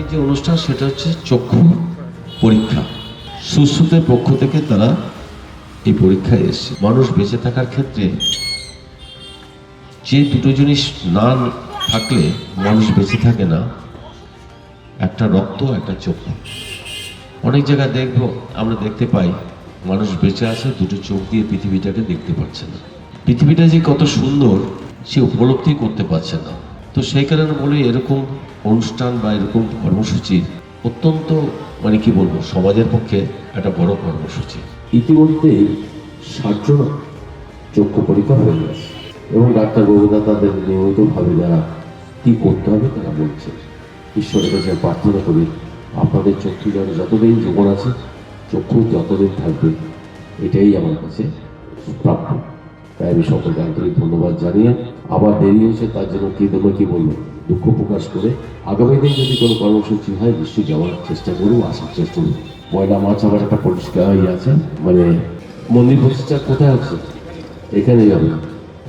এই যে অনুষ্ঠান, সেটা হচ্ছে চক্ষু পরীক্ষা। সুশ্রুতের পক্ষ থেকে তারা এই পরীক্ষায় এসছে। মানুষ বেঁচে থাকার ক্ষেত্রে যে দুটো জিনিস না থাকলে মানুষ বেঁচে থাকে না, একটা রক্ত, একটা চক্ষু। অনেক জায়গায় দেখব, আমরা দেখতে পাই, মানুষ বেঁচে আছে, দুটো চোখ দিয়ে পৃথিবীটাকে দেখতে পাচ্ছে না। পৃথিবীটা যে কত সুন্দর, সে উপলব্ধি করতে পারছে না। তো সেই কারণে বলি, এরকম অনুষ্ঠান বা এরকম কর্মসূচি অত্যন্ত মানে কি বলব, সমাজের পক্ষে একটা বড় কর্মসূচি। ইতিমধ্যেই ষাটজন চক্ষু পরীক্ষা হয়ে গেছে এবং ডাক্তারবাবুরা তাদের নিয়মিতভাবে যারা কি করতে হবে তারা বলছে। ঈশ্বরের কাছে প্রার্থনা করি, আপনাদের চক্ষু যেন যতদিন জীবন আছে, চক্ষু যতদিন থাকবে, এটাই আমার কাছে প্রাপ্য। তাই আমি সকলকে আন্তরিক ধন্যবাদ জানিয়ে আবার দেরি হয়েছে, তার জন্য কি দেবো, কি বলব? দুঃখ প্রকাশ করে আগামী দিন যদি কোনো কর্মসূচি হয়, নিশ্চয়ই যাওয়ার চেষ্টা করব আসার চেষ্টা করব। পয়লা মার্চ আবার একটা পরিষ্কার ইয়ে আছে মানে মন্দির প্রতিষ্ঠা কোথায় আছে এখানেই হবে।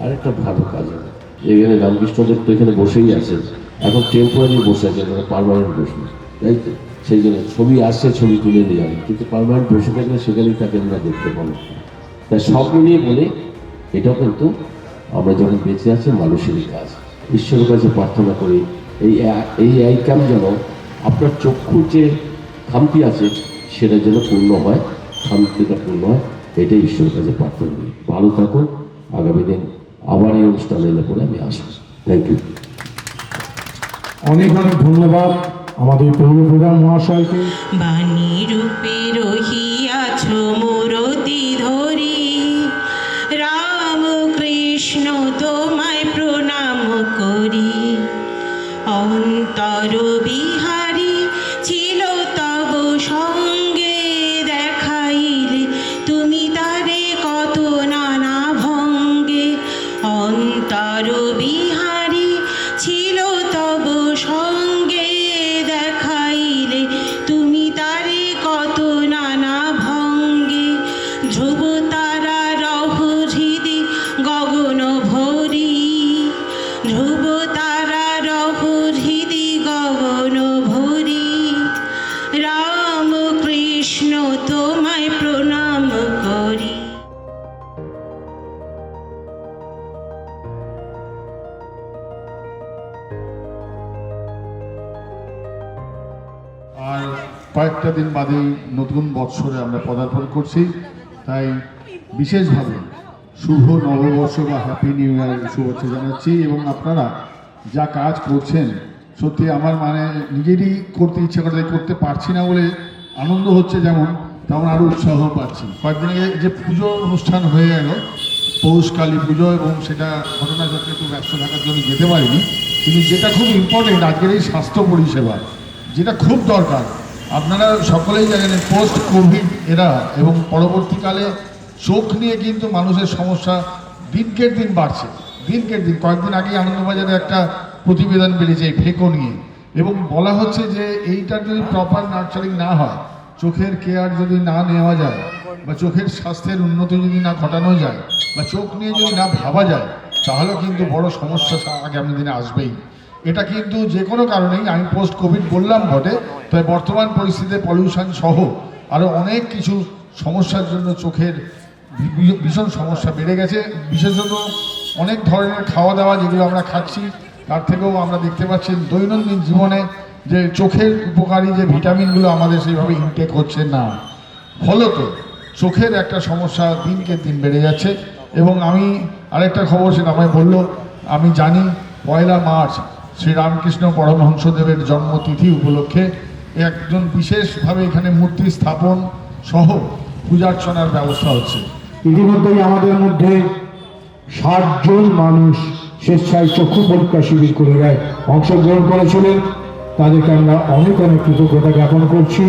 আর একটা ভালো কাজ হবে। এখানে রামকৃষ্ণদেব তো এখানে বসেই আছেন। এখন টেম্পোরারি বসে আছে মানে পারমানেন্ট বসবে তাই তো? সেই জন্য ছবি আসছে, ছবি তুলে নিয়ে যাবে। কিন্তু পারমানেন্ট বসে থাকলে সেখানেই তাকে আমরা দেখতে পাবো। তাই সব মিলিয়ে বলে, এটাও কিন্তু আমরা যখন বেঁচে আছি, মানুষেরই কাজ। ঈশ্বরের কাছে প্রার্থনা করি। এই এই এই কাম যেন আপনার চক্ষুর যে খামতি আছে সেটা যেন পূর্ণ হয় খামতিটা পূর্ণ হয় এটাই ঈশ্বরের কাছে প্রার্থনা করি। ভালো থাকুন আগামী দিন আবার এই অনুষ্ঠানে এলে পরে আমি আসব। থ্যাংক ইউ অনেক অনেক ধন্যবাদ আমাদের পৌর প্রধান মহাশয়কে। বাণী রূপে রহিয়াছ মূরতি ধরি। রাম কৃষ্ণ রাম কৃষ্ণ, তোমায় প্রণাম আর কয়েকটা দিন বাদেই নতুন বৎসরে আমরা পদার্পণ করছি, তাই বিশেষভাবে শুভ নববর্ষ বা হ্যাপি নিউ ইয়ার শুভেচ্ছা জানাচ্ছি এবং আপনারা যা কাজ করছেন, সত্যি আমার মানে নিজেরই করতে ইচ্ছে করে করতে পারছি না বলে আনন্দ হচ্ছে যেমন, তেমন আরও উৎসাহ পাচ্ছি। কয়েকদিন আগে যে পুজো অনুষ্ঠান হয়ে গেল, পৌষ কালী পুজো এবং সেটা ঘটনাচক্রে একটু ব্যস্ত থাকার জন্য যেতে পারিনি, কিন্তু যেটা খুব ইম্পর্টেন্ট আজকের এই স্বাস্থ্য পরিষেবা, যেটা খুব দরকার। আপনারা সকলেই জানেন পোস্ট কোভিড এরা এবং পরবর্তীকালে চোখ নিয়ে কিন্তু মানুষের সমস্যা দিনকের দিন বাড়ছে। দিনকের দিন। কয়েকদিন আগে আনন্দবাজারে একটা প্রতিবেদন বেরিয়েছে এই ফেকো নিয়ে। এবং বলা হচ্ছে যে এইটার যদি প্রপার নার্চারিং না হয়, চোখের কেয়ার যদি না নেওয়া যায়, বা চোখের স্বাস্থ্যের উন্নতি যদি না ঘটানো যায়, বা চোখ নিয়ে যদি না ভাবা যায়, তাহলে কিন্তু বড় সমস্যা আগামী দিনে আসবেই। এটা কিন্তু যে কোনো কারণেই, আমি পোস্ট কোভিড বললাম বটে, তাই বর্তমান পরিস্থিতিতে পলিউশন সহ আরও অনেক কিছু সমস্যার জন্য চোখের ভীষণ সমস্যা বেড়ে গেছে। বিশেষত অনেক ধরনের খাওয়া দাওয়া যেগুলো আমরা খাচ্ছি, তার থেকেও আমরা দেখতে পাচ্ছি দৈনন্দিন জীবনে যে চোখের উপকারী যে ভিটামিনগুলো আমাদের সেইভাবে ইনটেক হচ্ছে না। ফলত চোখের একটা সমস্যা দিনকে দিন বেড়ে যাচ্ছে এবং আমি আরেকটা খবর সেটা আমায় বলল, আমি জানি পয়লা মার্চ শ্রীরামকৃষ্ণ পরমহংসদেবের জন্মতিথি উপলক্ষে একজন বিশেষভাবে এখানে মূর্তি স্থাপন সহ পূজার্চনার ব্যবস্থা হচ্ছে। ইতিমধ্যেই আমাদের মধ্যে ষাটজন মানুষ স্বেচ্ছায় চক্ষু পরীক্ষা শিবির করে অংশগ্রহণ করেছিলেন। তাদেরকে আমরা অনেক অনেক কৃতজ্ঞতা জ্ঞাপন করছি।